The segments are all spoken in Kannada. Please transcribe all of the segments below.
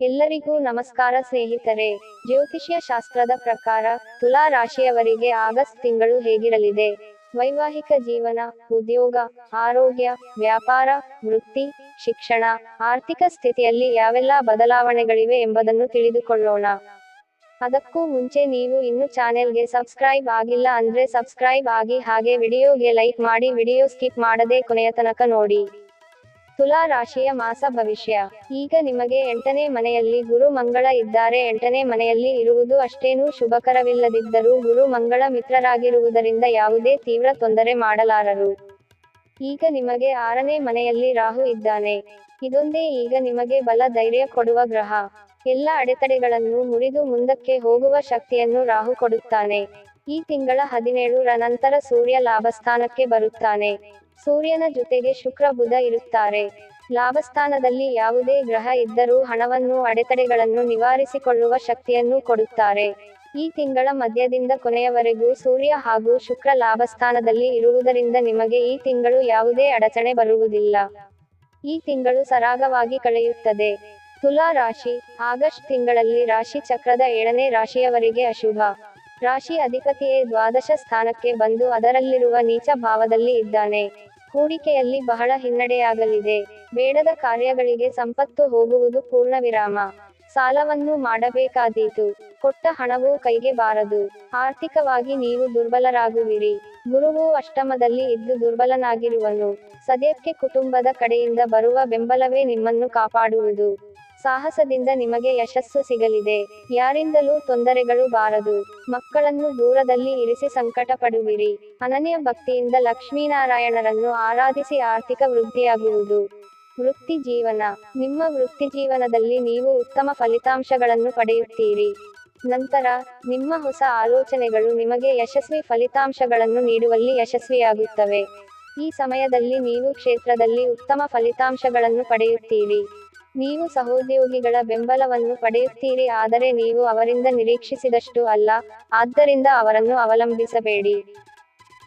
ಎಲ್ಲರಿಗೂ ನಮಸ್ಕಾರ ಸ್ನೇಹಿತರೆ. ಜ್ಯೋತಿಷ್ಯ ಶಾಸ್ತ್ರದ ಪ್ರಕಾರ ತುಲಾ ರಾಶಿಯವರಿಗೆ ಆಗಸ್ಟ್ ತಿಂಗಳು ಹೇಗಿರಲಿದೆ? ವೈವಾಹಿಕ ಜೀವನ, ಉದ್ಯೋಗ, ಆರೋಗ್ಯ, ವ್ಯಾಪಾರ, ವೃತ್ತಿ, ಶಿಕ್ಷಣ, ಆರ್ಥಿಕ ಸ್ಥಿತಿಯಲ್ಲಿ ಯಾವೆಲ್ಲ ಬದಲಾವಣೆಗಳಿವೆ ಎಂಬುದನ್ನು ತಿಳಿದುಕೊಳ್ಳೋಣ. ಅದಕ್ಕೂ ಮುಂಚೆ ನೀವು ಇನ್ನು ಚಾನೆಲ್ಗೆ ಸಬ್ಸ್ಕ್ರೈಬ್ ಆಗಿಲ್ಲ ಅಂದ್ರೆ ಸಬ್ಸ್ಕ್ರೈಬ್ ಆಗಿ ಹಾಗೆ ವಿಡಿಯೋಗೆ ಲೈಕ್ ಮಾಡಿ ವಿಡಿಯೋ ಸ್ಕಿಪ್ ಮಾಡದೆ ಕೊನೆಯ ತನಕ ನೋಡಿ. ತುಲಾ ರಾಶಿಯ ಮಾಸ ಭವಿಷ್ಯ. ಈಗ ನಿಮಗೆ ಎಂಟನೇ ಮನೆಯಲ್ಲಿ ಗುರು ಮಂಗಳ ಇದ್ದಾರೆ. ಎಂಟನೇ ಮನೆಯಲ್ಲಿ ಇರುವುದು ಅಷ್ಟೇನೂ ಶುಭಕರವಿಲ್ಲದಿದ್ದರೂ ಗುರು ಮಂಗಳ ಮಿತ್ರರಾಗಿರುವುದರಿಂದ ಯಾವುದೇ ತೀವ್ರ ತೊಂದರೆ ಮಾಡಲಾರರು. ಈಗ ನಿಮಗೆ ಆರನೇ ಮನೆಯಲ್ಲಿ ರಾಹು ಇದ್ದಾನೆ. ಇದೊಂದೇ ಈಗ ನಿಮಗೆ ಬಲ ಧೈರ್ಯ ಕೊಡುವ ಗ್ರಹ. ಎಲ್ಲ ಅಡೆತಡೆಗಳನ್ನು ಮುರಿದು ಮುಂದಕ್ಕೆ ಹೋಗುವ ಶಕ್ತಿಯನ್ನು ರಾಹು ಕೊಡುತ್ತಾನೆ. ಈ ತಿಂಗಳ ಹದಿನೇಳರ ನಂತರ ಸೂರ್ಯ ಲಾಭಸ್ಥಾನಕ್ಕೆ ಬರುತ್ತಾನೆ. ಸೂರ್ಯನ ಜೊತೆಗೆ ಶುಕ್ರ ಬುಧ ಇರುತ್ತಾರೆ. ಲಾಭಸ್ಥಾನದಲ್ಲಿ ಯಾವುದೇ ಗ್ರಹ ಇದ್ದರೂ ಹಣವನ್ನು, ಅಡೆತಡೆಗಳನ್ನು ನಿವಾರಿಸಿಕೊಳ್ಳುವ ಶಕ್ತಿಯನ್ನು ಕೊಡುತ್ತಾರೆ. ಈ ತಿಂಗಳ ಮಧ್ಯದಿಂದ ಕೊನೆಯವರೆಗೂ ಸೂರ್ಯ ಹಾಗೂ ಶುಕ್ರ ಲಾಭಸ್ಥಾನದಲ್ಲಿ ಇರುವುದರಿಂದ ನಿಮಗೆ ಈ ತಿಂಗಳು ಯಾವುದೇ ಅಡಚಣೆ ಬರುವುದಿಲ್ಲ. ಈ ತಿಂಗಳು ಸರಾಗವಾಗಿ ಕಳೆಯುತ್ತದೆ. ತುಲಾ ರಾಶಿ, ಆಗಸ್ಟ್ ತಿಂಗಳಲ್ಲಿ ರಾಶಿ ಚಕ್ರದ ಏಳನೇ ರಾಶಿಯವರಿಗೆ ಅಶುಭ. ರಾಶಿ ಅಧಿಪತಿಯೇ ದ್ವಾದಶ ಸ್ಥಾನಕ್ಕೆ ಬಂದು ಅದರಲ್ಲಿರುವ ನೀಚ ಭಾವದಲ್ಲಿ ಇದ್ದಾನೆ. ಹೂಡಿಕೆಯಲ್ಲಿ ಬಹಳ ಹಿನ್ನಡೆಯಾಗಲಿದೆ. ಬೇಡದ ಕಾರ್ಯಗಳಿಗೆ ಸಂಪತ್ತು ಹೋಗುವುದು ಪೂರ್ಣ ವಿರಾಮ ಸಾಲವನ್ನು ಮಾಡಬೇಕಾದೀತು. ಕೊಟ್ಟ ಹಣವೂ ಕೈಗೆ ಬಾರದು. ಆರ್ಥಿಕವಾಗಿ ನೀವು ದುರ್ಬಲರಾಗುವಿರಿ. ಗುರುವು ಅಷ್ಟಮದಲ್ಲಿ ಇದ್ದು ದುರ್ಬಲನಾಗಿರುವನು. ಸದ್ಯಕ್ಕೆ ಕುಟುಂಬದ ಕಡೆಯಿಂದ ಬರುವ ಬೆಂಬಲವೇ ನಿಮ್ಮನ್ನು ಕಾಪಾಡುವುದು. ಸಾಹಸದಿಂದ ನಿಮಗೆ ಯಶಸ್ಸು ಸಿಗಲಿದೆ. ಯಾರಿಂದಲೂ ತೊಂದರೆಗಳು ಬಾರದು. ಮಕ್ಕಳನ್ನು ದೂರದಲ್ಲಿ ಇರಿಸಿ ಸಂಕಟ ಪಡುವಿರಿ ಅನನ್ಯ ಭಕ್ತಿಯಿಂದ ಲಕ್ಷ್ಮೀನಾರಾಯಣರನ್ನು ಆರಾಧಿಸಿ ಆರ್ಥಿಕ ವೃದ್ಧಿಯಾಗುವುದು. ವೃತ್ತಿ ಜೀವನ. ನಿಮ್ಮ ವೃತ್ತಿ ಜೀವನದಲ್ಲಿ ನೀವು ಉತ್ತಮ ಫಲಿತಾಂಶಗಳನ್ನು ಪಡೆಯುತ್ತೀರಿ. ನಂತರ, ನಿಮ್ಮ ಹೊಸ ಆಲೋಚನೆಗಳು ನಿಮಗೆ ಯಶಸ್ವಿ ಫಲಿತಾಂಶಗಳನ್ನು ನೀಡುವಲ್ಲಿ ಯಶಸ್ವಿಯಾಗುತ್ತವೆ. ಈ ಸಮಯದಲ್ಲಿ ನೀವು ಕ್ಷೇತ್ರದಲ್ಲಿ ಉತ್ತಮ ಫಲಿತಾಂಶಗಳನ್ನು ಪಡೆಯುತ್ತೀರಿ. ನೀವು ಸಹೋದ್ಯೋಗಿಗಳ ಬೆಂಬಲವನ್ನು ಪಡೆಯುತ್ತೀರಿ, ಆದರೆ ನೀವು ಅವರಿಂದ ನಿರೀಕ್ಷಿಸಿದಷ್ಟು ಅಲ್ಲ, ಆದ್ದರಿಂದ ಅವರನ್ನು ಅವಲಂಬಿಸಬೇಡಿ.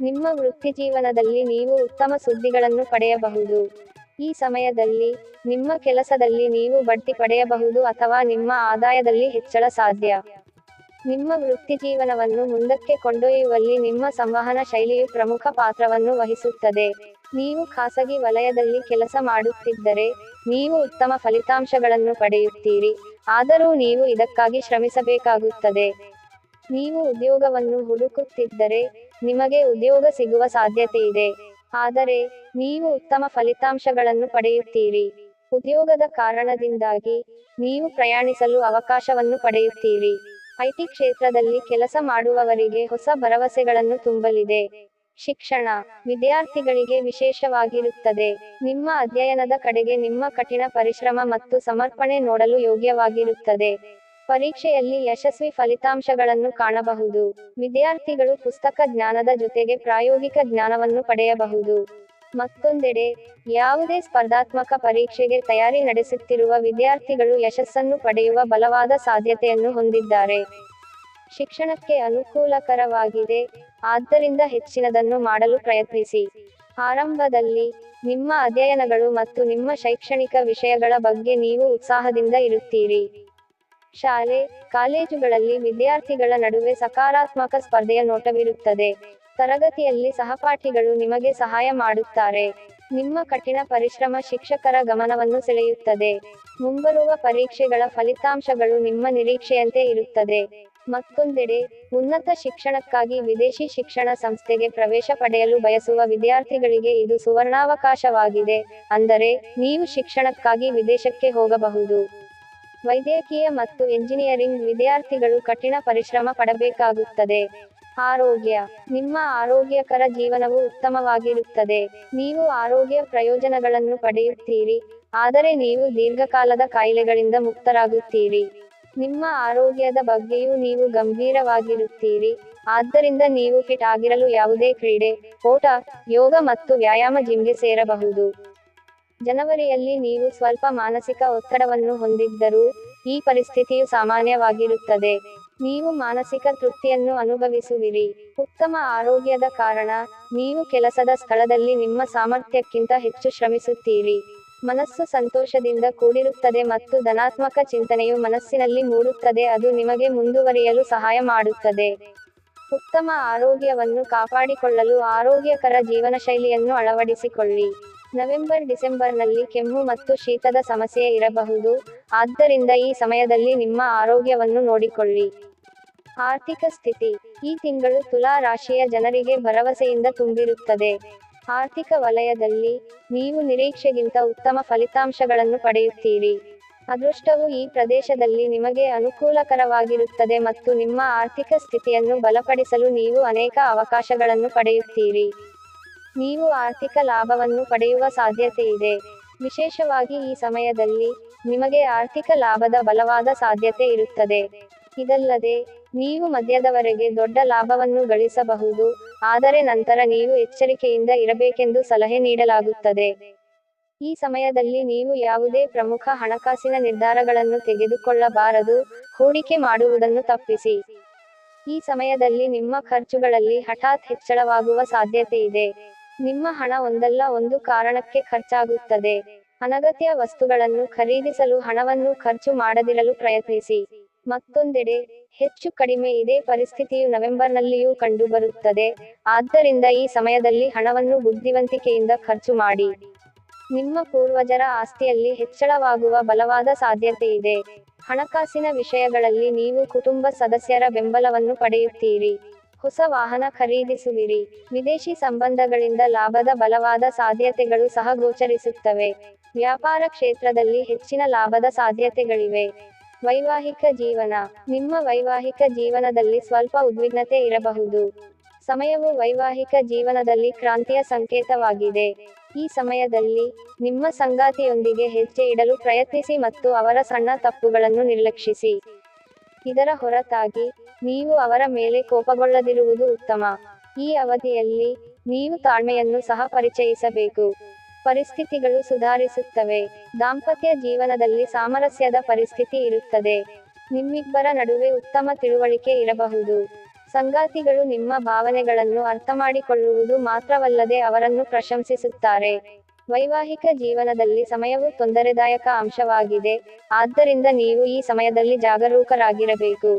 ನಿಮ್ಮ ವೃತ್ತಿ ಜೀವನದಲ್ಲಿ ನೀವು ಉತ್ತಮ ಸುದ್ದಿಗಳನ್ನು ಪಡೆಯಬಹುದು. ಈ ಸಮಯದಲ್ಲಿ, ನಿಮ್ಮ ಕೆಲಸದಲ್ಲಿ ನೀವು ಬಡ್ತಿ ಪಡೆಯಬಹುದು ಅಥವಾ ನಿಮ್ಮ ಆದಾಯದಲ್ಲಿ ಹೆಚ್ಚಳ ಸಾಧ್ಯ. ನಿಮ್ಮ ವೃತ್ತಿ ಜೀವನವನ್ನು ಮುಂದಕ್ಕೆ ಕೊಂಡೊಯ್ಯುವಲ್ಲಿ ನಿಮ್ಮ ಸಂವಹನ ಶೈಲಿಯು ಪ್ರಮುಖ ಪಾತ್ರವನ್ನು ವಹಿಸುತ್ತದೆ. ನೀವು ಖಾಸಗಿ ವಲಯದಲ್ಲಿ ಕೆಲಸ ಮಾಡುತ್ತಿದ್ದರೆ ನೀವು ಉತ್ತಮ ಫಲಿತಾಂಶಗಳನ್ನು ಪಡೆಯುತ್ತೀರಿ. ಆದರೂ ನೀವು ಇದಕ್ಕಾಗಿ ಶ್ರಮಿಸಬೇಕಾಗುತ್ತದೆ. ನೀವು ಉದ್ಯೋಗವನ್ನು ಹುಡುಕುತ್ತಿದ್ದರೆ ನಿಮಗೆ ಉದ್ಯೋಗ ಸಿಗುವ ಸಾಧ್ಯತೆ ಇದೆ. ಆದರೆ ನೀವು ಉತ್ತಮ ಫಲಿತಾಂಶಗಳನ್ನು ಪಡೆಯುತ್ತೀರಿ. ಉದ್ಯೋಗದ ಕಾರಣದಿಂದಾಗಿ ನೀವು ಪ್ರಯಾಣಿಸಲು ಅವಕಾಶವನ್ನು ಪಡೆಯುತ್ತೀರಿ. ಐಟಿ ಕ್ಷೇತ್ರದಲ್ಲಿ ಕೆಲಸ ಮಾಡುವವರಿಗೆ ಹೊಸ ಭರವಸೆಗಳನ್ನು ತುಂಬಲಿದೆ. ಶಿಕ್ಷಣ ವಿದ್ಯಾರ್ಥಿಗಳಿಗೆ ವಿಶೇಷವಾಗಿರುತ್ತದೆ. ನಿಮ್ಮ ಅಧ್ಯಯನದ ಕಡೆಗೆ ನಿಮ್ಮ ಕಠಿಣ ಪರಿಶ್ರಮ ಮತ್ತು ಸಮರ್ಪಣೆ ನೋಡಲು ಯೋಗ್ಯವಾಗಿರುತ್ತದೆ. ಪರೀಕ್ಷೆಯಲ್ಲಿ ಯಶಸ್ವಿ ಫಲಿತಾಂಶಗಳನ್ನು ಕಾಣಬಹುದು. ವಿದ್ಯಾರ್ಥಿಗಳು ಪುಸ್ತಕ ಜ್ಞಾನದ ಜೊತೆಗೆ ಪ್ರಾಯೋಗಿಕ ಜ್ಞಾನವನ್ನು ಪಡೆಯಬಹುದು. ಮತ್ತೊಂದೆಡೆ, ಯಾವುದೇ ಸ್ಪರ್ಧಾತ್ಮಕ ಪರೀಕ್ಷೆಗೆ ತಯಾರಿ ನಡೆಸುತ್ತಿರುವ ವಿದ್ಯಾರ್ಥಿಗಳು ಯಶಸ್ಸನ್ನು ಪಡೆಯುವ ಬಲವಾದ ಸಾಧ್ಯತೆಯನ್ನು ಹೊಂದಿದ್ದಾರೆ. ಶಿಕ್ಷಣಕ್ಕೆ ಅನುಕೂಲಕರವಾಗಿದೆ. ಆದ್ದರಿಂದ ಹೆಚ್ಚಿನದನ್ನು ಮಾಡಲು ಪ್ರಯತ್ನಿಸಿ. ಆರಂಭದಲ್ಲಿ ನಿಮ್ಮ ಅಧ್ಯಯನಗಳು ಮತ್ತು ನಿಮ್ಮ ಶೈಕ್ಷಣಿಕ ವಿಷಯಗಳ ಬಗ್ಗೆ ನೀವು ಉತ್ಸಾಹದಿಂದ ಇರುತ್ತೀರಿ. ಶಾಲೆ, ಕಾಲೇಜುಗಳಲ್ಲಿ ವಿದ್ಯಾರ್ಥಿಗಳ ನಡುವೆ ಸಕಾರಾತ್ಮಕ ಸ್ಪರ್ಧೆಯ ನೋಟವಿರುತ್ತದೆ. ತರಗತಿಯಲ್ಲಿ ಸಹಪಾಠಿಗಳು ನಿಮಗೆ ಸಹಾಯ ಮಾಡುತ್ತಾರೆ. ನಿಮ್ಮ ಕಠಿಣ ಪರಿಶ್ರಮ ಶಿಕ್ಷಕರ ಗಮನವನ್ನು ಸೆಳೆಯುತ್ತದೆ. ಮುಂಬರುವ ಪರೀಕ್ಷೆಗಳ ಫಲಿತಾಂಶಗಳು ನಿಮ್ಮ ನಿರೀಕ್ಷೆಯಂತೆ ಇರುತ್ತದೆ. ಮತ್ತೊಂದೆಡೆ, ಉನ್ನತ ಶಿಕ್ಷಣಕ್ಕಾಗಿ ವಿದೇಶಿ ಶಿಕ್ಷಣ ಸಂಸ್ಥೆಗೆ ಪ್ರವೇಶ ಪಡೆಯಲು ಬಯಸುವ ವಿದ್ಯಾರ್ಥಿಗಳಿಗೆ ಇದು ಸುವರ್ಣಾವಕಾಶವಾಗಿದೆ. ಅಂದರೆ, ನೀವು ಶಿಕ್ಷಣಕ್ಕಾಗಿ ವಿದೇಶಕ್ಕೆ ಹೋಗಬಹುದು. ವೈದ್ಯಕೀಯ ಮತ್ತು ಎಂಜಿನಿಯರಿಂಗ್ ವಿದ್ಯಾರ್ಥಿಗಳು ಕಠಿಣ ಪರಿಶ್ರಮ ಪಡಬೇಕಾಗುತ್ತದೆ. ಆರೋಗ್ಯ. ನಿಮ್ಮ ಆರೋಗ್ಯಕರ ಜೀವನವು ಉತ್ತಮವಾಗಿರುತ್ತದೆ. ನೀವು ಆರೋಗ್ಯ ಪ್ರಯೋಜನಗಳನ್ನು ಪಡೆಯುತ್ತೀರಿ. ಆದರೆ, ನೀವು ದೀರ್ಘಕಾಲದ ಕಾಯಿಲೆಗಳಿಂದ ಮುಕ್ತರಾಗುತ್ತೀರಿ. ನಿಮ್ಮ ಆರೋಗ್ಯದ ಬಗ್ಗೆಯೂ ನೀವು ಗಂಭೀರವಾಗಿರುತ್ತೀರಿ. ಆದ್ದರಿಂದ ನೀವು ಫಿಟ್ ಆಗಿರಲು ಯಾವುದೇ ಕ್ರೀಡೆ, ಓಟ, ಯೋಗ ಮತ್ತು ವ್ಯಾಯಾಮ ಜಿಮ್ಗೆ ಸೇರಬಹುದು. ಜನವರಿಯಲ್ಲಿ ನೀವು ಸ್ವಲ್ಪ ಮಾನಸಿಕ ಒತ್ತಡವನ್ನು ಹೊಂದಿದ್ದರೂ ಈ ಪರಿಸ್ಥಿತಿಯು ಸಾಮಾನ್ಯವಾಗಿರುತ್ತದೆ. ನೀವು ಮಾನಸಿಕ ತೃಪ್ತಿಯನ್ನು ಅನುಭವಿಸುವಿರಿ. ಉತ್ತಮ ಆರೋಗ್ಯದ ಕಾರಣ, ನೀವು ಕೆಲಸದ ಸ್ಥಳದಲ್ಲಿ ನಿಮ್ಮ ಸಾಮರ್ಥ್ಯಕ್ಕಿಂತ ಹೆಚ್ಚು ಶ್ರಮಿಸುತ್ತೀರಿ. ಮನಸ್ಸು ಸಂತೋಷದಿಂದ ಕೂಡಿರುತ್ತದೆ ಮತ್ತು ಧನಾತ್ಮಕ ಚಿಂತನೆಯು ಮನಸ್ಸಿನಲ್ಲಿ ಮೂಡುತ್ತದೆ, ಅದು ನಿಮಗೆ ಮುಂದುವರಿಯಲು ಸಹಾಯ ಮಾಡುತ್ತದೆ. ಉತ್ತಮ ಆರೋಗ್ಯವನ್ನು ಕಾಪಾಡಿಕೊಳ್ಳಲು ಆರೋಗ್ಯಕರ ಜೀವನಶೈಲಿಯನ್ನು ಅಳವಡಿಸಿಕೊಳ್ಳಿ. ನವೆಂಬರ್ ಡಿಸೆಂಬರ್ನಲ್ಲಿ ಕೆಮ್ಮು ಮತ್ತು ಶೀತದ ಸಮಸ್ಯೆ ಇರಬಹುದು, ಆದ್ದರಿಂದ ಈ ಸಮಯದಲ್ಲಿ ನಿಮ್ಮ ಆರೋಗ್ಯವನ್ನು ನೋಡಿಕೊಳ್ಳಿ. ಆರ್ಥಿಕ ಸ್ಥಿತಿ, ಈ ತಿಂಗಳು ತುಲಾ ರಾಶಿಯ ಜನರಿಗೆ ಭರವಸೆಯಿಂದ ತುಂಬಿರುತ್ತದೆ. ಆರ್ಥಿಕ ವಲಯದಲ್ಲಿ ನೀವು ನಿರೀಕ್ಷೆಗಿಂತ ಉತ್ತಮ ಫಲಿತಾಂಶಗಳನ್ನು ಪಡೆಯುತ್ತೀರಿ. ಅದೃಷ್ಟವು ಈ ಪ್ರದೇಶದಲ್ಲಿ ನಿಮಗೆ ಅನುಕೂಲಕರವಾಗಿರುತ್ತದೆ ಮತ್ತು ನಿಮ್ಮ ಆರ್ಥಿಕ ಸ್ಥಿತಿಯನ್ನು ಬಲಪಡಿಸಲು ನೀವು ಅನೇಕ ಅವಕಾಶಗಳನ್ನು ಪಡೆಯುತ್ತೀರಿ. ನೀವು ಆರ್ಥಿಕ ಲಾಭವನ್ನು ಪಡೆಯುವ ಸಾಧ್ಯತೆ ಇದೆ ವಿಶೇಷವಾಗಿ ಈ ಸಮಯದಲ್ಲಿ ನಿಮಗೆ ಆರ್ಥಿಕ ಲಾಭದ ಬಲವಾದ ಸಾಧ್ಯತೆ ಇರುತ್ತದೆ. ಇದಲ್ಲದೆ, ನೀವು ಮಧ್ಯದವರೆಗೆ ದೊಡ್ಡ ಲಾಭವನ್ನು ಗಳಿಸಬಹುದು, ಆದರೆ ನಂತರ ನೀವು ಎಚ್ಚರಿಕೆಯಿಂದ ಇರಬೇಕೆಂದು ಸಲಹೆ ನೀಡಲಾಗುತ್ತದೆ. ಈ ಸಮಯದಲ್ಲಿ ನೀವು ಯಾವುದೇ ಪ್ರಮುಖ ಹಣಕಾಸಿನ ನಿರ್ಧಾರಗಳನ್ನು ತೆಗೆದುಕೊಳ್ಳಬಾರದು, ಹೂಡಿಕೆ ಮಾಡುವುದನ್ನು ತಪ್ಪಿಸಿ. ಈ ಸಮಯದಲ್ಲಿ ನಿಮ್ಮ ಖರ್ಚುಗಳಲ್ಲಿ ಹಠಾತ್ ಹೆಚ್ಚಳವಾಗುವ ಸಾಧ್ಯತೆ ಇದೆ. ನಿಮ್ಮ ಹಣ ಒಂದಲ್ಲ ಒಂದು ಕಾರಣಕ್ಕೆ ಖರ್ಚಾಗುತ್ತದೆ. ಅನಗತ್ಯ ವಸ್ತುಗಳನ್ನು ಖರೀದಿಸಲು ಹಣವನ್ನು ಖರ್ಚು ಮಾಡದಿರಲು ಪ್ರಯತ್ನಿಸಿ. ಮತ್ತೊಂದೆಡೆ ಹೆಚ್ಚು ಕಡಿಮೆ ಇದೇ ಪರಿಸ್ಥಿತಿಯು ನವೆಂಬರ್ನಲ್ಲಿಯೂ ಕಂಡುಬರುತ್ತದೆ. ಆದ್ದರಿಂದ ಈ ಸಮಯದಲ್ಲಿ ಹಣವನ್ನು ಬುದ್ಧಿವಂತಿಕೆಯಿಂದ ಖರ್ಚು ಮಾಡಿ. ನಿಮ್ಮ ಪೂರ್ವಜರ ಆಸ್ತಿಯಲ್ಲಿ ಹೆಚ್ಚಳವಾಗುವ ಬಲವಾದ ಸಾಧ್ಯತೆ ಇದೆ ಹಣಕಾಸಿನ ವಿಷಯಗಳಲ್ಲಿ ನೀವು ಕುಟುಂಬ ಸದಸ್ಯರ ಬೆಂಬಲವನ್ನು ಪಡೆಯುತ್ತೀರಿ. ಹೊಸ ವಾಹನ ಖರೀದಿಸುವಿರಿ. ವಿದೇಶಿ ಸಂಬಂಧಗಳಿಂದ ಲಾಭದ ಬಲವಾದ ಸಾಧ್ಯತೆಗಳು ಸಹ ಗೋಚರಿಸುತ್ತವೆ. ವ್ಯಾಪಾರ ಕ್ಷೇತ್ರದಲ್ಲಿ ಹೆಚ್ಚಿನ ಲಾಭದ ಸಾಧ್ಯತೆಗಳಿವೆ. ವೈವಾಹಿಕ ಜೀವನ. ನಿಮ್ಮ ವೈವಾಹಿಕ ಜೀವನದಲ್ಲಿ ಸ್ವಲ್ಪ ಉದ್ವಿಗ್ನತೆ ಇರಬಹುದು. ಸಮಯವು ವೈವಾಹಿಕ ಜೀವನದಲ್ಲಿ ಕ್ರಾಂತಿಯ ಸಂಕೇತವಾಗಿದೆ. ಈ ಸಮಯದಲ್ಲಿ ನಿಮ್ಮ ಸಂಗಾತಿಯೊಂದಿಗೆ ಹೆಜ್ಜೆ ಇಡಲು ಪ್ರಯತ್ನಿಸಿ ಮತ್ತು ಅವರ ಸಣ್ಣ ತಪ್ಪುಗಳನ್ನು ನಿರ್ಲಕ್ಷಿಸಿ. ಇದರ ಹೊರತಾಗಿ ನೀವು ಅವರ ಮೇಲೆ ಕೋಪಗೊಳ್ಳದಿರುವುದು ಉತ್ತಮ. ಈ ಅವಧಿಯಲ್ಲಿ ನೀವು ತಾಳ್ಮೆಯನ್ನು ಸಹ ಪರಿಚಯಿಸಬೇಕು. ಪರಿಸ್ಥಿತಿಗಳು ಸುಧಾರಿಸುತ್ತವೆ. ದಾಂಪತ್ಯ ಜೀವನದಲ್ಲಿ ಸಾಮರಸ್ಯದ ಪರಿಸ್ಥಿತಿ ಇರುತ್ತದೆ. ನಿಮ್ಮಿಬ್ಬರ ನಡುವೆ ಉತ್ತಮ ತಿಳುವಳಿಕೆ ಇರಬಹುದು. ಸಂಗಾತಿಗಳು ನಿಮ್ಮ ಭಾವನೆಗಳನ್ನು ಅರ್ಥಮಾಡಿಕೊಳ್ಳುವುದು ಮಾತ್ರವಲ್ಲದೆ ಅವರನ್ನು ಪ್ರಶಂಸಿಸುತ್ತಾರೆ. ವೈವಾಹಿಕ ಜೀವನದಲ್ಲಿ ಸಮಯವು ತೊಂದರೆದಾಯಕ ಅಂಶವಾಗಿದೆ. ಆದ್ದರಿಂದ ನೀವು ಈ ಸಮಯದಲ್ಲಿ ಜಾಗರೂಕರಾಗಿರಬೇಕು.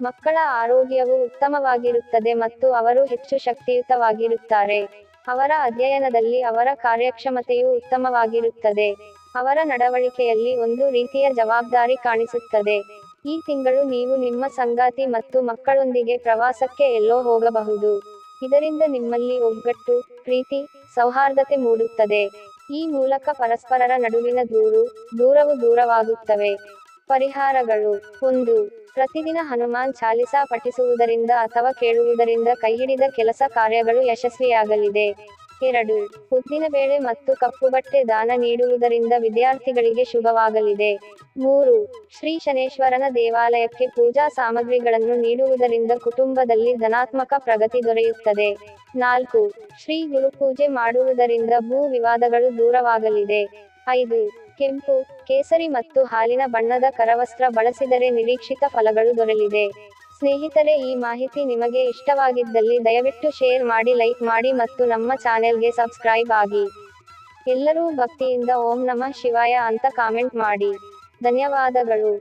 ಮಕ್ಕಳ ಆರೋಗ್ಯವು ಉತ್ತಮವಾಗಿರುತ್ತದೆ ಮತ್ತು ಅವರು ಹೆಚ್ಚು ಶಕ್ತಿಯುತವಾಗಿರುತ್ತಾರೆ. ಅವರ ಅಧ್ಯಯನದಲ್ಲಿ ಅವರ ಕಾರ್ಯಕ್ಷಮತೆಯು ಉತ್ತಮವಾಗಿರುತ್ತದೆ. ಅವರ ನಡವಳಿಕೆಯಲ್ಲಿ ಒಂದು ರೀತಿಯ ಜವಾಬ್ದಾರಿ ಕಾಣಿಸುತ್ತದೆ. ಈ ತಿಂಗಳು ನೀವು ನಿಮ್ಮ ಸಂಗಾತಿ ಮತ್ತು ಮಕ್ಕಳೊಂದಿಗೆ ಪ್ರವಾಸಕ್ಕೆ ಎಲ್ಲೋ ಹೋಗಬಹುದು. ಇದರಿಂದ ನಿಮ್ಮಲ್ಲಿ ಒಗ್ಗಟ್ಟು, ಪ್ರೀತಿ, ಸೌಹಾರ್ದತೆ ಮೂಡುತ್ತದೆ. ಈ ಮೂಲಕ ಪರಸ್ಪರರ ನಡುವಿನ ದೂರು, ದೂರವು ದೂರವಾಗುತ್ತವೆ. ಪರಿಹಾರಗಳು. ಒಂದು ಪ್ರತಿದಿನ ಹನುಮಾನ್ ಚಾಲಿಸಾ ಪಠಿಸುವುದರಿಂದ ಅಥವಾ ಕೇಳುವುದರಿಂದ ಕೈಹಿಡಿದ ಕೆಲಸ ಕಾರ್ಯಗಳು ಯಶಸ್ವಿಯಾಗಲಿದೆ. ಎರಡು ಉದ್ದಿನಬೇಳೆ ಮತ್ತು ಕಪ್ಪು ಬಟ್ಟೆ ದಾನ ನೀಡುವುದರಿಂದ ವಿದ್ಯಾರ್ಥಿಗಳಿಗೆ ಶುಭವಾಗಲಿದೆ. ಮೂರು, ಶ್ರೀ ಶನೇಶ್ವರನ ದೇವಾಲಯಕ್ಕೆ ಪೂಜಾ ಸಾಮಗ್ರಿಗಳನ್ನು ನೀಡುವುದರಿಂದ ಕುಟುಂಬದಲ್ಲಿ ಧನಾತ್ಮಕ ಪ್ರಗತಿ ದೊರೆಯುತ್ತದೆ. ನಾಲ್ಕು, ಶ್ರೀ ಗುರುಪೂಜೆ ಮಾಡುವುದರಿಂದ ಭೂ ವಿವಾದಗಳು ದೂರವಾಗಲಿದೆ. ಐದು ಕೆಂಪು, ಕೇಸರಿ ಮತ್ತು ಹಾಲಿನ ಬಣ್ಣದ ಕರವಸ್ತ್ರ ಬಳಸಿದರೆ ನಿರೀಕ್ಷಿತ ಫಲಗಳು ದೊರಲಿದೆ ಸ್ನೇಹಿತರೆ, ಈ ಮಾಹಿತಿ ನಿಮಗೆ ಇಷ್ಟವಾಗಿದ್ದಲ್ಲಿ ದಯವಿಟ್ಟು ಶೇರ್ ಮಾಡಿ, ಲೈಕ್ ಮಾಡಿ ಮತ್ತು ನಮ್ಮ ಚಾನೆಲ್ಗೆ ಸಬ್ಸ್ಕ್ರೈಬ್ ಆಗಿ. ಎಲ್ಲರೂ ಭಕ್ತಿಯಿಂದ ಓಂ ನಮಃ ಶಿವಾಯ ಅಂತ ಕಾಮೆಂಟ್ ಮಾಡಿ. ಧನ್ಯವಾದಗಳು.